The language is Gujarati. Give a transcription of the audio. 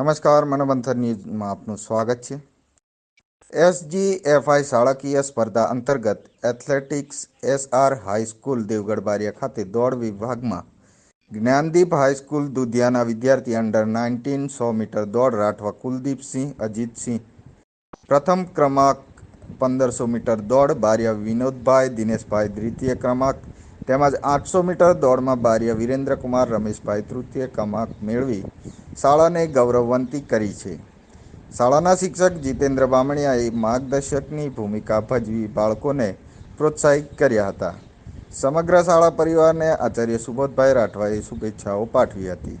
નમસ્કાર મનોમંથન ન્યૂઝમાં આપનું સ્વાગત છે. એસજીએફઆઈ શાળાકીય સ્પર્ધા અંતર્ગત athletics SR high school Devgadh Baria ખાતે દોડ વિભાગમાં જ્ઞાનદીપ હાઈસ્કૂલ દુધિયાના વિદ્યાર્થી અંડર નાઇન્ટીન સો મીટર દોડ રાઠવા કુલદીપસિંહ અજીતસિંહ પ્રથમ ક્રમાંક પંદરસો મીટર દોડ બારિયા વિનોદભાઈ, દિનેશભાઈ દ્વિતીય ક્રમાંક તેમજ આઠસો મીટર દોડમાં બારિયા વિરેન્દ્રકુમાર રમેશભાઈ તૃતીય ક્રમાંક મેળવી શાળાને ગૌરવવંતી કરી છે. શાળાના શિક્ષક જીતેન્દ્ર બામણિયાએ માર્ગદર્શકની ભૂમિકા ભજવી બાળકોને પ્રોત્સાહિત કર્યા હતા. સમગ્ર શાળા પરિવારને આચાર્ય સુબોધભાઈ રાઠવાએ શુભેચ્છાઓ પાઠવી હતી.